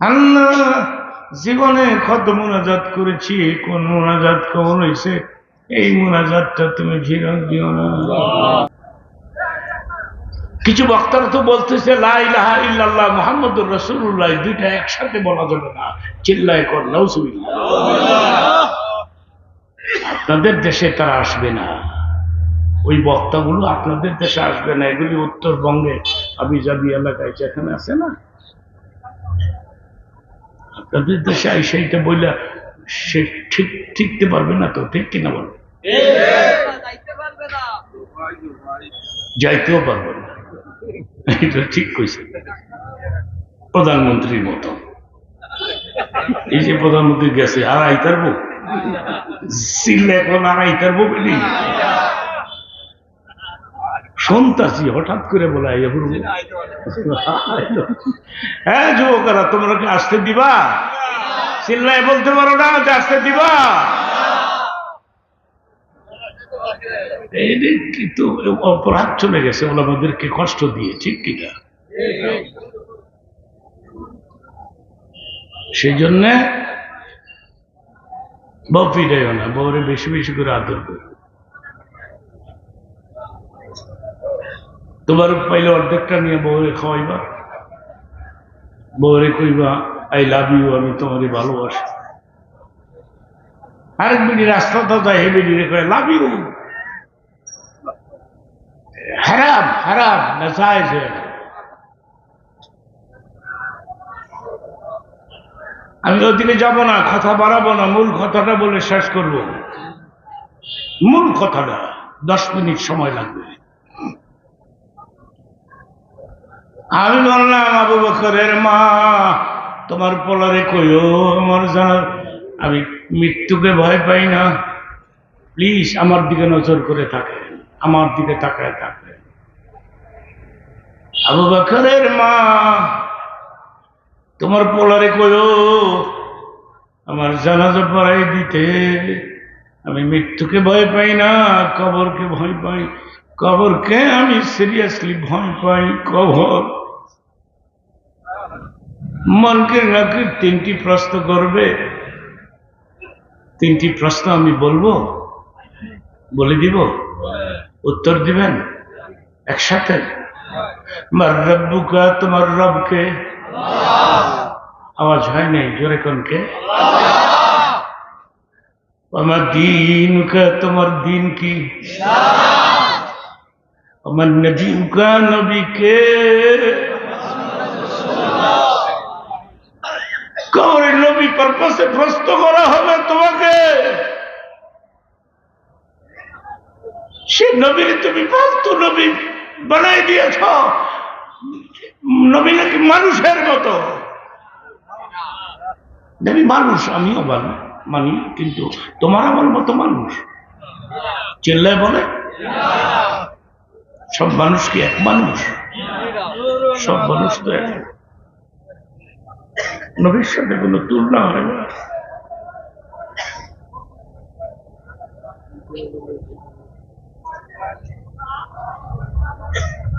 আল্লাহ, জীবনে কত মোনাজাত করেছি, কোন মোনাজাত কেমন হয়েছে এই মোনাজাতটা তুমি ফিরত দিও না। কিছু বক্তারা তো বলতেছে মুহাম্মদুর রাসূলুল্লাহ দুইটা একসাথে বলা যাবে না। চিল্লায় কর, নাউজুবিল্লাহ। আপনাদের দেশে তারা আসবে না। ওই বক্তাগুলো আপনাদের দেশে আসবে না, এগুলি উত্তরবঙ্গে আবিজাবি এলাকায় যেখানে আছে না? বইলা সে ঠিক, ঠিকতে পারবে না তো, ঠিক কিনা যাইতেও পারবে না। এটা ঠিক কইছে। প্রধানমন্ত্রীর মতো। এই যে প্রধানমন্ত্রী গেছে, আর আইতারবো? সিলে এখন আর আইতারবো বলি? সন্তাসী হঠাৎ করে বলা হ্যাঁ যুবকেরা, তোমরা কি আসতে দিবা? চিল্লায় বলতে পারো না যে আসতে দিবা? কিন্তু অপরাধ চলে গেছে ওরা আমাদেরকে কষ্ট দিয়ে, ঠিক কিনা সেই জন্যে বউ ফিরাইও না, বউরে বেশি বেশি করে আদর করো। তোমার পাইলে অর্ধেকটা নিয়ে বউরে খাওয়াইবা। বউরে কইবা, আই লাভ ইউ, আমি তোমারই ভালোবাসি। আরেক বিড়ি রাস্তাটা যায় এই বিড়ি রেখে লাভ ইউ। হারাম হারাম, নাজায়েজ। আমি ওদিকে যাব না, কথা বাড়াবো না, মূল কথাটা বলে শেষ করব। মূল কথাটা, দশ মিনিট সময় লাগবে। আমি বললাম, আবু বকরের মা, তোমার পোলারে কইও, আমার জানার আমি মৃত্যুকে ভয় পাই না। প্লিজ, আমার দিকে নজর করে থাকেন, আমার দিকে তাকায় থাকবেন আবু বকরের মা, তোমার পোলারে কইও, আমার জানাজা পড়াই দিতে, আমি মৃত্যুকে ভয় পাই না, কবরকে ভয় পাই। কবরকে আমি সিরিয়াসলি ভয় পাই? কবর। মনকে নাকি তিনটি প্রশ্ন করবে। তিনটি প্রশ্ন আমি বলব, বলে দিব। উত্তর দিবেন একসাথে। মার রব্বুকা, তোমার রবকে। আওয়াজ হয় নাই, জোরে কনকে আমার দিন তোমার দিন কি? আমার নবী উকা নবীকে কবরের নবী পারপাসে প্রশ্ন করা হবে তোমাকে। সে নবীর তুমি ফালতু নবী বানাই দিয়েছ। নবী নাকি মানুষের মতো। নবী মানুষ, আমিও মানি মানি, কিন্তু তোমার আমার মতো মানুষ। চেল্লায় বলে? সব মানুষ কি এক মানুষ? সব মানুষ তো এক। নবীর সাথে কোনো তুলনা হয় না।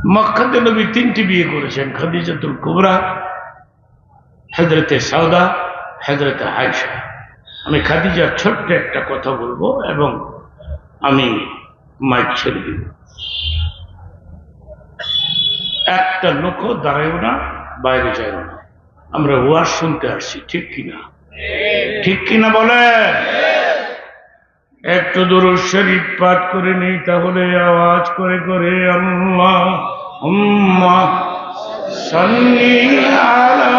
মক্কাতে নবী তিনটি বিয়ে করেছেন, খাদিজাতুল কুবরা হজরতে সাউদা হজরতে আয়সা আমি খাদিজার ছোট্ট একটা কথা বলব এবং আমি মাইক ছেড়ে দিব। একটা লোকও দাঁড়ায়ও না, বাইরে যায়ও না। আমরা ওয়াজ শুনতে আসছি, ঠিক কিনা? ঠিক কিনা বলে? একটু দূর শরীফ পাঠ করে নেই, তাহলে আওয়াজ করে করে আল্লাহ উম্মা সাল্লি আলা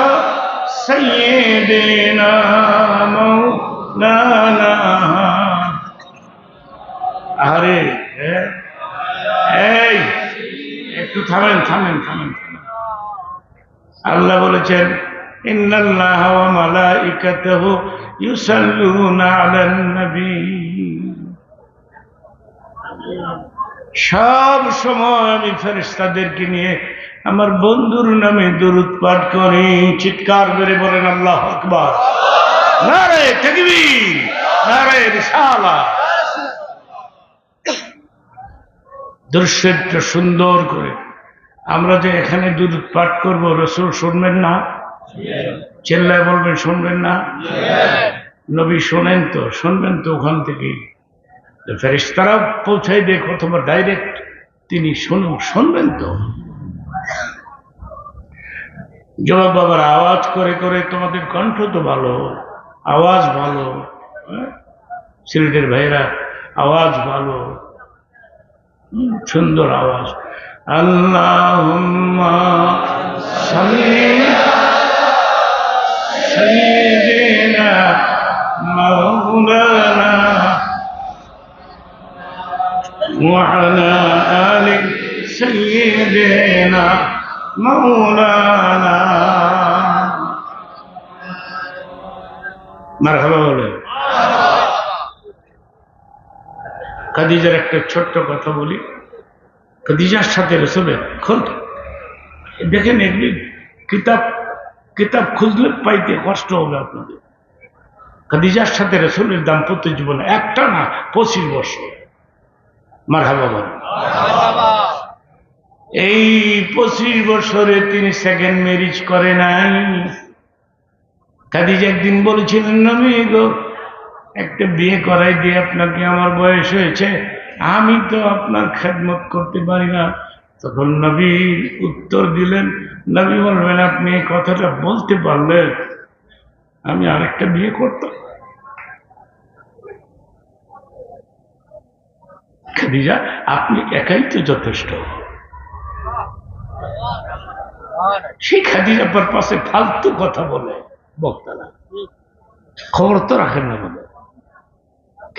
সাইয়্যিদিনা মাওলানা। আরে এ, এই একটু থামেন থামেন থামেন আল্লাহ বলেছেন সব সময় আমি ফেরেশতাদেরকে নিয়ে আমার বন্ধুর নামে দরুদ পাঠ করি, চিৎকার করে বলেন, আল্লাহ আকবার। দৃশ্যটা সুন্দর করে আমরা যে এখানে দুধ পাঠ করব, রসুল শুনবেন না? চেল্লায় বলবেন, শুনবেন না? নবী শোনেন তো, শুনবেন তো ওখান থেকেই ফেরিস্তারা পৌঁছাই দেখ অথবা ডাইরেক্ট তিনি শুনুন শুনবেন তো। যুবক বাবার আওয়াজ করে করে তোমাদের কণ্ঠ তো ভালো, আওয়াজ ভালো হ্যাঁ? সিলেটের ভাইরা আওয়াজ ভালো। সুন্দর আওয়াজ। আল্লাহ سيدنا مولانا وعلى آل سيدنا مولانا মারহাবা বলে খাদিজার একটা ছোট্ট কথা বলি খাদিজার সাথে রসুলের খুল দেখেন এগুলি কিতাব কিতাব খুঁজলে পাইতে কষ্ট হবে আপনাদের। খাদিজার সাথে রসুলের দাম্পত্য জীবন একটা না, পঁচিশ বছর। মারহাবা বলেন। এই পঁচিশ বছরে তিনি সেকেন্ড ম্যারিজ করে নাই। খাদিজা একদিন বলেছিলেন, নবী গো, একটা বিয়ে করাই দিয়ে আপনাকে আমার বয়স হয়েছে। আমি তো আপনার খেদমত করতে পারি না। তখন নবী উত্তর দিলেন, নবী বলবেন, আপনি এই কথাটা বলতে পারলেন আমি আরেকটা বিয়ে করতাম। খাদিজা, আপনি একাই তো যথেষ্ট। সেই খাদিজা পর পাশে ফালতু কথা বলে, বক্তারা। খবর তো রাখেন না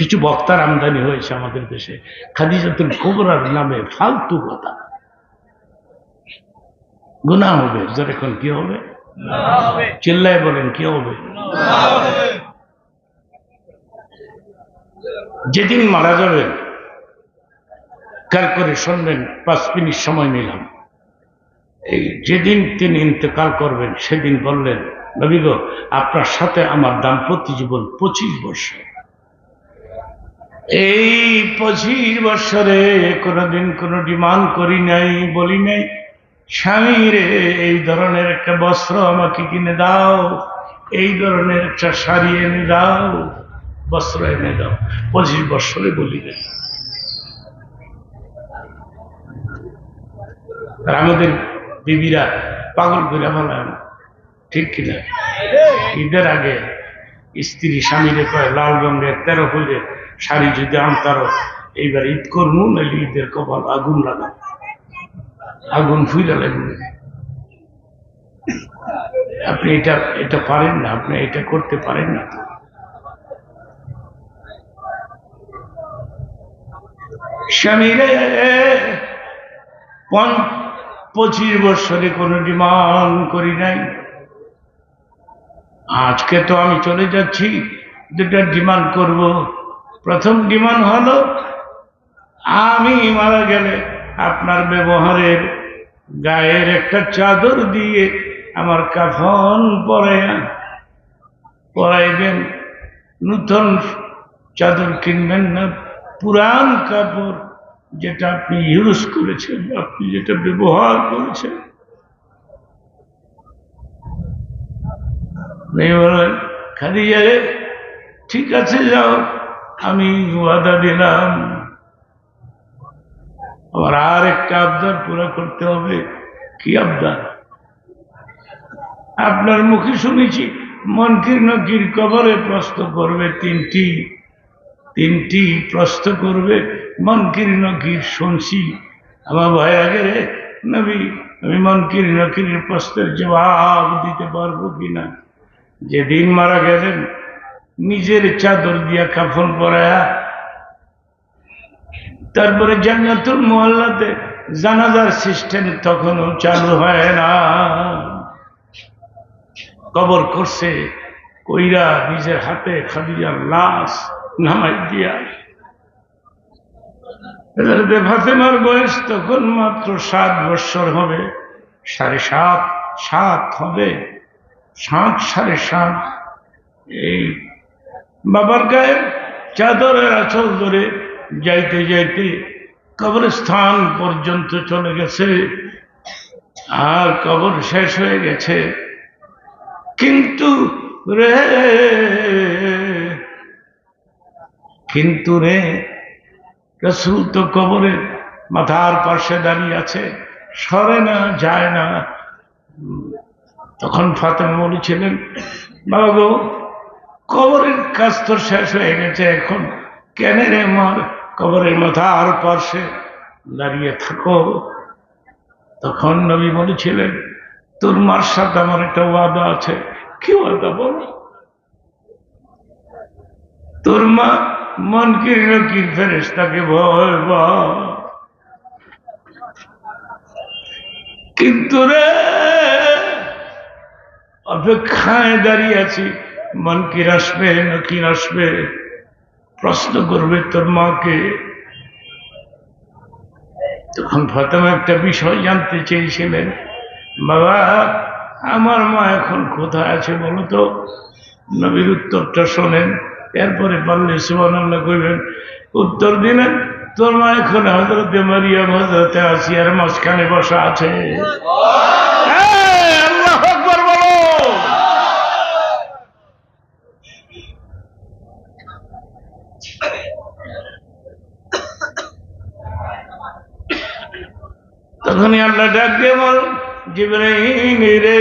কিছু বক্তার আমদানি হয়েছে আমাদের দেশে। খাদিজাতুল কুবরার নামে ফালতু কথা। গুণা হবে। যখন কি হবে? চিল্লায় বলেন, কি হবে? যেদিন মারা যাবেন কাল করে শুনবেন? পাঁচ মিনিট সময় নিলাম। এই যেদিন তিনি ইন্তেকাল করবেন, সেদিন বললেন, নবী গো, আপনার সাথে আমার দাম্পত্য জীবন পঁচিশ বছর। এই পঁচিশ বছরে কোনোদিন কোনো ডিমান্ড করি নাই, বলি নাই, স্বামী রে, এই ধরনের একটা বস্ত্র আমাকে কিনে দাও, এই ধরনের একটা শাড়ি এনে দাও, বস্ত্র এনে দাও, পঁচিশ বছরে বলি নাই। আর আমাদের বিবিরা পাগল করে ফেলায় না ঠিক কিনা ঈদের আগে স্ত্রী স্বামীরে কয় লাল রঙের তেরো ফুলে শাড়ি যদি আনতারো, এইবার ঈদ করব নাহলে ঈদের কপাল আগুন লাগা। আগুন ফুইলা লাগবে। আপনি এটা এটা পারেন না, আপনি এটা করতে পারেন না। স্বামীরে পঁচিশ বছরে কোনো ডিমান্ড করি নাই। আজকে তো আমি চলে যাচ্ছি, দুটা ডিমান্ড করব। প্রথম ডিমান্ড হলো? আমি মারা গেলে আপনার ব্যবহারের গায়ের একটা চাদর দিয়ে আমার কাফন পরাইয়া পরাইবেন। নূতন চাদর কিনবেন না, পুরান কাপড় যেটা আপনি ইউজ করেছেন, আপনি যেটা ব্যবহার করেছেন। খাদিজা রে, ঠিক আছে, যাও। আমি ওয়াদা দিলাম। আবার আর একটা আবদার পুরো করতে হবে। কি আবদার? আপনার মুখে শুনেছি, মনকির নকির কবরে প্রশ্ন করবে তিনটি। তিনটি প্রশ্ন করবে, মনকির নকির শুনছি। আমার ভয় আগে রে, নবী, আমি মনকির নকির প্রশ্নের জবাব দিতে পারব কিনা? যেদিন মারা গেলেন নিজের চাদর দিয়া কাফন পরায়া, তারপরে জান্নাতুল মোহাল্লাতে জানাজার সিস্টেম তখনও চালু হয় না। কবর করছে, কইরা নিজের হাতে খাদিজার লাশ নামাই দিয়া। ফাতেমার বয়স তখন মাত্র সাত বৎসর হবে, সাড়ে সাত সাত হবে, সাত, সাড়ে সাত, এই বাবার গায়ে চাদরের আচল ধরে যাইতে যাইতে কবরস্থান পর্যন্ত চলে গেছে। আর কবর শেষ হয়ে গেছে। কিন্তু রে কিন্তু রে, রসুল তো কবরে মাথার পাশে দাঁড়িয়ে আছে। সরে না, যায় না। তখন ফাতেমা বলেছিলেন, বাবা গো কবরের কাজ তো শেষ হয়ে গেছে এখন। কেন রে মার কবরের মাথা আর পাশে দাঁড়িয়ে থাকো। তখন নবী বলেছিলেন, তোর মার সাথে আমার একটা ওয়াদা আছে। কি ওয়াদা বল? তোর মা মন কিরল কি ফেরেস তাকে ভয় কিন্তু রে, অপেক্ষায় দাঁড়িয়ে আছি। মন কি আসবে নকির আসবে প্রশ্ন করবে তোর মাকে। তখন ফাতেমা একটা বিষয় জানতে চেয়েছিলেন, বাবা, আমার মা এখন কোথায় আছে বলো তো? নবীর উত্তরটা শোনেন, এরপরে পারলে সুবান আল্লাহ কইবেন উত্তর দিলেন, তোর মা এখন হজরতে মারিয়া হজরতে আসিয়ার মাঝখানে বসা আছে এই, আল্লাহু আকবার বলো তখনই আল্লাহ ডাক দিয়ে বল জিব্রাইল রে।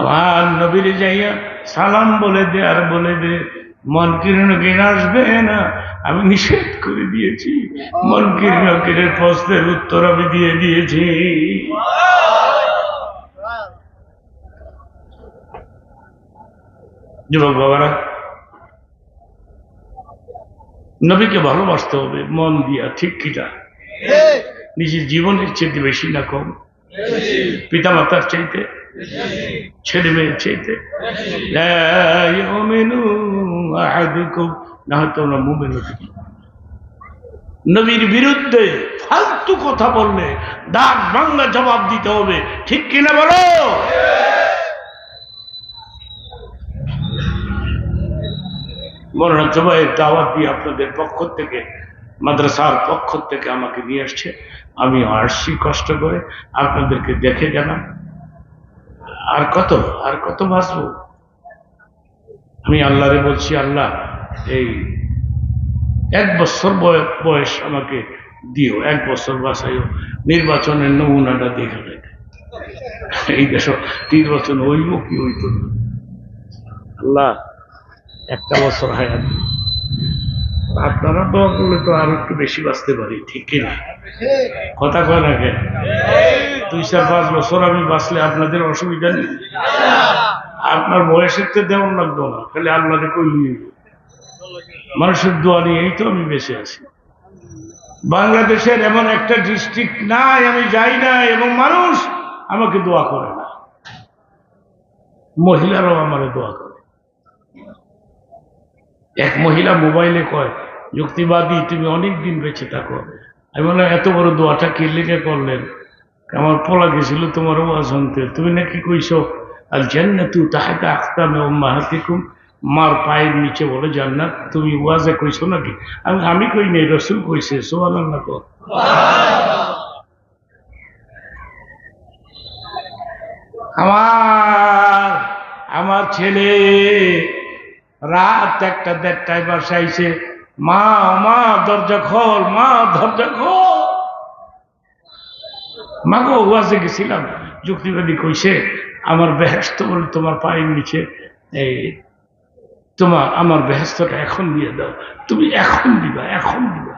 আমার নবীর যাইয়া সালাম বলে দে আর বলে দে মন কিরণ কিন আসবে না? আমি নিষেধ করে দিয়েছি। মন কিরণ কিনের প্রশ্নের উত্তর আমি দিয়ে দিয়েছি। যুবক বাবারা নবীকে ভালোবাসতে হবে মন দিয়া ঠিক কিটা নিজের জীবনের চেয়ে বেশি না কম। পিতা মাতার চাইতে ছেলে মেয়ের চাইতে। না হয়তো আমরা মুমিন হতে নবীর বিরুদ্ধে ফালতু কথা বললে দাগ ভাঙ্গা জবাব দিতে হবে ঠিক কিনা বলো? মনে জবাইয়ের দাওয়াত দিয়ে আপনাদের পক্ষ থেকে, মাদ্রাসার পক্ষ থেকে আমাকে নিয়ে আসছে। আমি আসছি কষ্ট করে, আপনাদেরকে দেখে গেলাম আর কত? আর কত বাঁচবো? আমি আল্লাহরে বলছি, আল্লাহ, এই এক বছর বয়- বয়স আমাকে দিও, এক বছর বাসাইও নির্বাচনের নমুনাটা দেখে দেয় এই দেশ নির্বাচন হইব কি হইত না। আল্লাহ। একটা বছর হায়াত। আপনারা দোয়া করলে তো আর একটু বেশি বাঁচতে পারি, ঠিক কিনা কথা কয় না কেন দুই চার পাঁচ বছর আমি বাঁচলে আপনাদের অসুবিধা নেই? আপনার বয়সের তো দেওয়ান লাগতো না, খালি আল্লাহরে কইলি মানুষের দোয়া নিয়েই তো আমি বেঁচে আছি। বাংলাদেশের এমন একটা ডিস্ট্রিক্ট নাই, আমি যাই না এবং মানুষ আমাকে দোয়া করে না। মহিলারাও আমার দোয়া করে। এক মহিলা মোবাইলে কয়, যুক্তিবাদী, তুমি অনেক দিন বেঁচে থাকো। আমি বললাম, এত বড় দোয়াটা কে লিখে করলেন? আমার পলা গেছিল তোমার ওয়াজ শুনতে। তুমি নাকি কইছো আর জান্নাতু তাহাতে আখতামে মাহাতিকুম মার পায়ের নিচে বলে জান্নাত। তুমি ওয়াজে কইছো নাকি? আমি আমি কই নেই, রসুল কইছে সোয়াল আল্লাহ কর আমার আমার ছেলে রাত একটা দেড়টায় বাসাইছে মা মা, দরজা খোল, মা, দরজা খোল। মা গো ওয়াজে গেছিলাম। যুক্তিবাদী কইছে, আমার বেহেস্ত বলে তোমার পায়ের নিচে, এই, তোমার, আমার বেহেস্তটা এখন দিয়ে দাও। তুমি এখন দিবা এখন দিবা।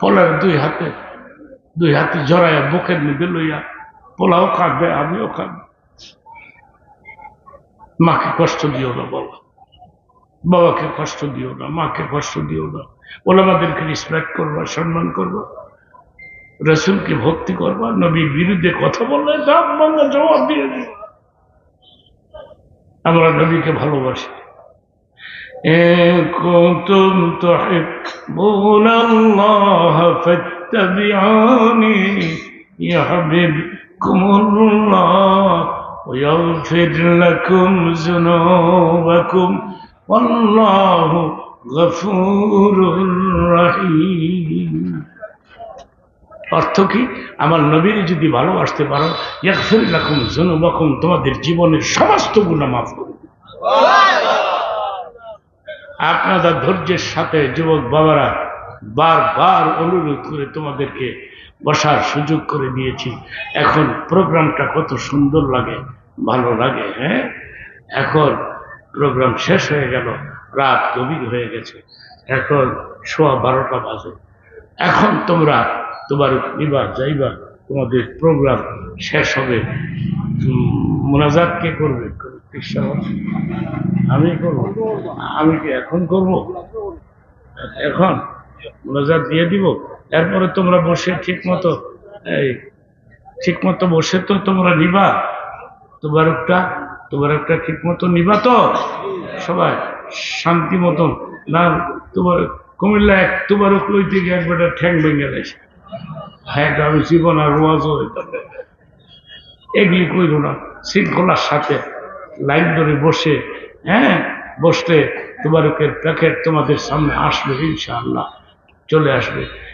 পলার দুই হাতে দুই হাতে জড়াইয়া বুকের মধ্যে লইয়া, পোলাও কাঁদবে আমিও কাঁদবে মাকে কষ্ট দিও না বাবা বাবাকে কষ্ট দিও না মাকে কষ্ট দিও না ওলামাদেরকে রেসপেক্ট করবা সম্মান করবা রসুলকে ভক্তি করবা নবীর বিরুদ্ধে কথা বললে দাম বাংলা জবাব দিয়ে দিও আমরা নবীকে ভালোবাসি إن كنتم تحبون الله فاتبعوني يحببكم الله ويغفر لكم ذنوبكم والله غفور رحيم অর্থ কি আমার নবীর যদি ভালোবাসতে পারো ইয়াকফির লাকুম জুনুবাকুম তোমাদের জীবনের সমস্ত গুণা মাফ করে দিবে। আপনাদের ধৈর্যের সাথে যুবক বাবারা বারবার অনুরোধ করে তোমাদেরকে বসার সুযোগ করে দিয়েছি। এখন প্রোগ্রামটা কত সুন্দর লাগে ভালো লাগে হ্যাঁ? এখন প্রোগ্রাম শেষ হয়ে গেল রাত গভীর হয়ে গেছে এখন সোয়া বারোটা বাজে। এখন তোমরা তোমার নিবা যাইবা তোমাদের প্রোগ্রাম শেষ হবে। উম, মোনাজাত কে করবে? আমি করব? আমি কি এখন করব? এখন মোনাজাত দিয়ে দিব? এরপরে তোমরা বসে ঠিক মতো এই ঠিক মতো বসে তো তোমরা নিবা। তোমার একটা তোমার একটা ঠিক মতো নিবা তো? সবাই শান্তি মতন। না তোমার কুমিল্লা এক তোমার লইতে গিয়ে একবার ঠ্যাং ভেঙে গেছে। হ্যাঁ আমি জীবন আর হইতাম এগুলি কইল না, শৃঙ্খলার সাথে লাইন ধরে বসে হ্যাঁ বসলে তোমার প্যাকেট তোমাদের সামনে আসবে, ইনশাআল্লাহ, চলে আসবে।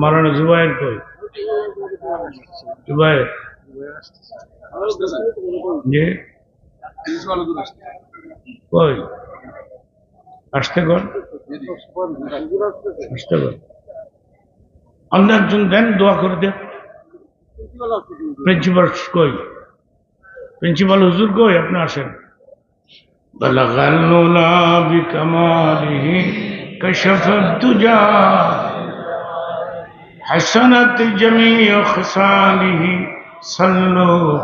মারানো জুবাইর কই জুবাইর জি কই আসতে কর আসতে কর অন্য একজন দেন দোয়া করে দেন প্রিন্সিপাল কই প্রিন্সিপাল হুজুর কই আপনি আসেন بلغ العلا بكماله كشف الدجى حسنت جميع خصاله صلوا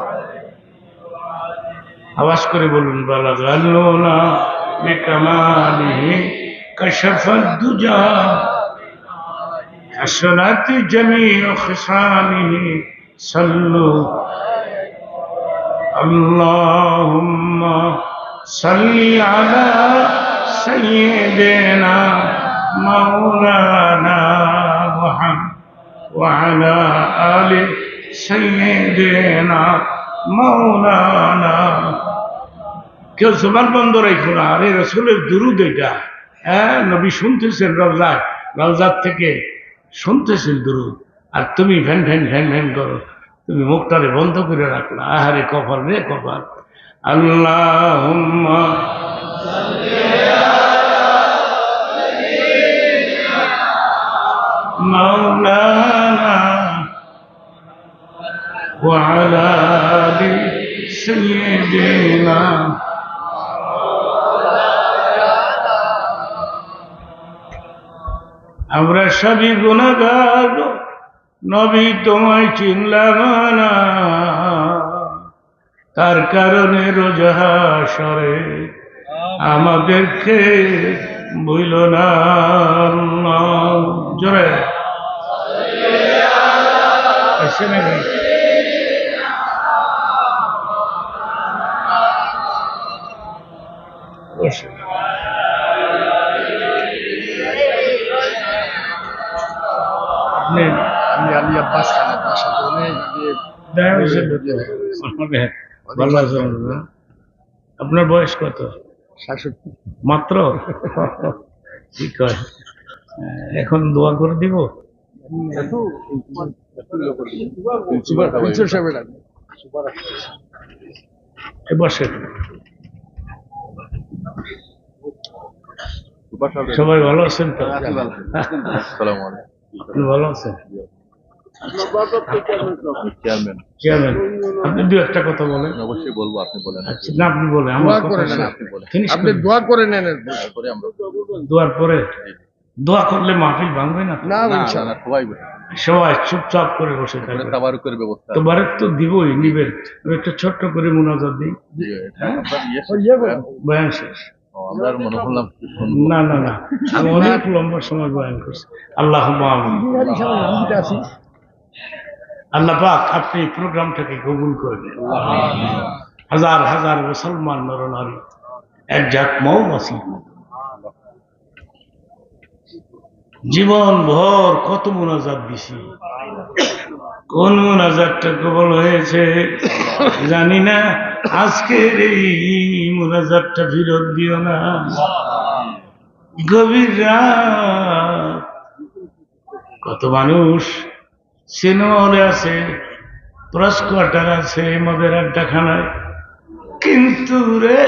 আওয়াজ করে বলুন বালাগ আল্লাহ বিকামালিহি كشف الدجى حسنت جميع خصاله صلوا اللهم صل على سيدنا مولانا محمد وعلى آل سيدنا مولانا কেউ জবান বন্ধ রাখো না আরে রসুলের দুরুদ এটা হ্যাঁ নবী শুনতেছেন রওজায় রওজার থেকে শুনতেছেন দুরুদ আর তুমি ভ্যান ভ্যান ভ্যান ভ্যান করো তুমি মুখটারে বন্ধ করে রাখলা আহারে কপাল রে কপাল আল্লাহ مولانا وعلى آل سيدنا আমরা সবই গুণাগার নবী তোমায় চিনলাম না তার কারণে রোজাহাসরে আমাদেরকে ভুইল না আল্লাহ। জোরে এসে নাকি? বসে। আপনি আমি আলী আব্বাস খান আপনার সাথে অনেক ইয়ে দেখা হয়েছে তো? আমাদের ভালো আছেন না? আপনার বয়স কত শাসকী মাত্র? কি কয়? এখন দোয়া করে দিব? বসে। সবাই ভালো আছেন তো? আপনি ভালো আছেন? চেয়ারম্যান চেয়ারম্যান আপনি দু একটা কথা বলেন। অবশ্যই বলব আপনি বলেন। আচ্ছা, না আপনি বলেন আমার কথা না, নেন। আপনি বলেন। আপনি দোয়া করে নেন তারপরে আমরা দোয়ার পরে দোয়া করলে মাহফিল ভাঙবে না? তো? না না, না, ইনশাআল্লাহ সবাই সবাই চুপচাপ করে বসে থাকবে। তাবারুকের ব্যবস্থা। তোমার তো দিবই নিবেন। একটা ছোট্ট করে মোনাজাত দিই। জি, ইয়ে ইয়ে বয়ান। শেষ। আমরা মনে করলাম না না না। আমি অনেক লম্বা সময় বয়ান করছি। আল্লাহ আমিন। আল্লাহ পাক আপনি এই প্রোগ্রামটাকে কবুল করে দেন হাজার হাজার মুসলমান নরনারী, এক জাত মৌ আসি জীবন ভর কত মোনাজাত দিছি। কোন মোনাজাতটা কবল হয়েছে জানি না। আজকের এই মোনাজাতটা ফিরত দিও না। গভীর রাত কত মানুষ সিনেমা হলে আছে, প্রেস কোয়ার্টার আছে মদের আড্ডাখানায়। কিন্তু রে,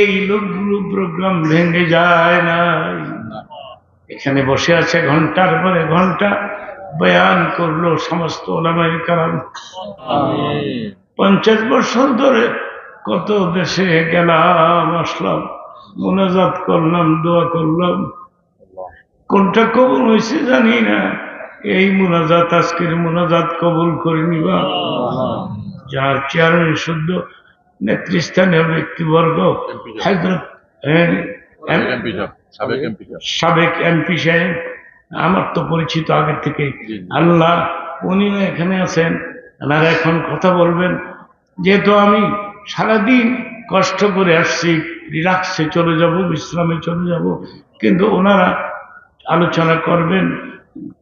এই লোকগুলো প্রোগ্রাম ভেঙে যায় না এখানে বসে আছে ঘণ্টার পরে ঘণ্টা, বয়ান করল সমস্ত ওলামাই কারণ পঞ্চাশ বছর ধরে কত দেশে গেলাম, আসলাম, মোনাজাত করলাম, দোয়া করলাম। কোনটা কবুল হয়েছে জানি না। এই মোনাজাত আজকের মোনাজাত কবুল করে নিবা। যার চেয়ারম্যান শুদ্ধ নেতৃস্থানীয় ব্যক্তিবর্গ হায়দ্রাবাদ সাবেক এমপি সাহেব সাবেক এমপি সাহেব। আমার তো পরিচিত আগের থেকে। আল্লাহ উনিও এখানে আছেন। ওনারা এখন কথা বলবেন। যেহেতু আমি সারাদিন কষ্ট করে আসছি রিল্যাক্সে চলে যাব বিশ্রামে চলে যাব কিন্তু ওনারা আলোচনা করবেন।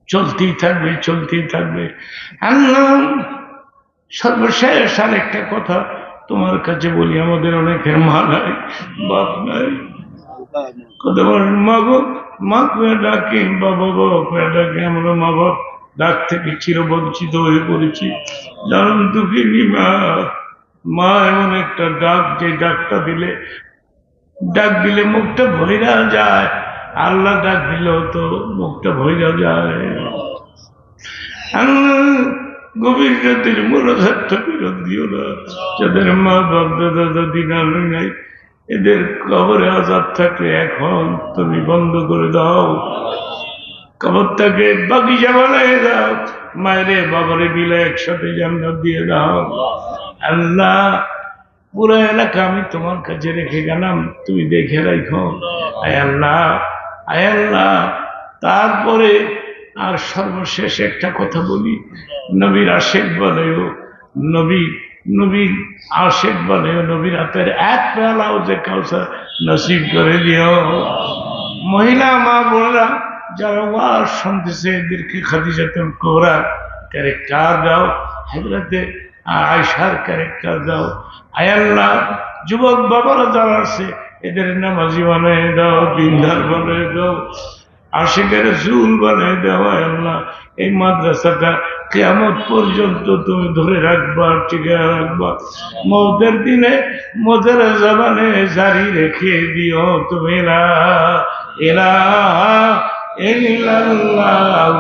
চলতেই থাকবে চলতেই থাকবে। আল্লাহ সর্বশেষ আর একটা কথা তোমার কাছে বলি, আমাদের অনেকের মা নাই, বাপ নাই। কত বলেন, মা গো, মা কুয়ে ডাকে? বাবা বাবা কুয়ে ডাকে? আমরা মা বাপ ডাক থেকে চিরবঞ্চিত হয়ে পড়েছি। জানুন দুঃখিনী মা? মা এমন একটা ডাক, যে ডাকটা দিলে, ডাক দিলে মুখটা ভৈরা যায়। আল্লাহ ডাক দিলেও তো মুখটা ভৈরা যায়। গভীর ফেরত দিও না। যাদের মা বাপ দাদা দাদি নাই, এদের কবরে আজাদ থাকলে এখন তুমি বন্ধ করে দাও। কবর কবরটাকে বাগিচা বানায় দাও। মায়েরে, বাবারে মিলে একসাথে জান্নাত দিয়ে দাও। আল্লাহ, পুরো এলাকা আমি তোমার কাছে রেখে গেলাম। তুমি দেখে রাখো। আল্লাহ আল্লাহ, তারপরে আর সর্বশেষ একটা কথা বলি। নবীর আশেক বলেও, নবী, নবীর আশেক বলেও, নবীর হাতের এক পেলাও যে কাউসার নসিব করে দিও। মহিলা, মা, বোনরা, যারা ওয়ার শুনতেছে, এদেরকে খাদিজাতুল কোহরা ক্যারেক্টার দাও হাজরাতে আয়সার ক্যারেক্টার দাও। আয়াল্লাহ যুবক বাবারা যারা আছে এদের নামাজি বানায় দাও, দিনদার বানায় দাও, আশিকের চুল বানায় দেওয়া আল্লাহ। এই মাদ্রাসাটা কেমন পর্যন্ত তুমি ধরে রাখবা, টিকে রাখবা। মৌতের দিনে মদের জবানে জারি রেখে দিও তুমি ইলাহা ইল্লাল্লাহ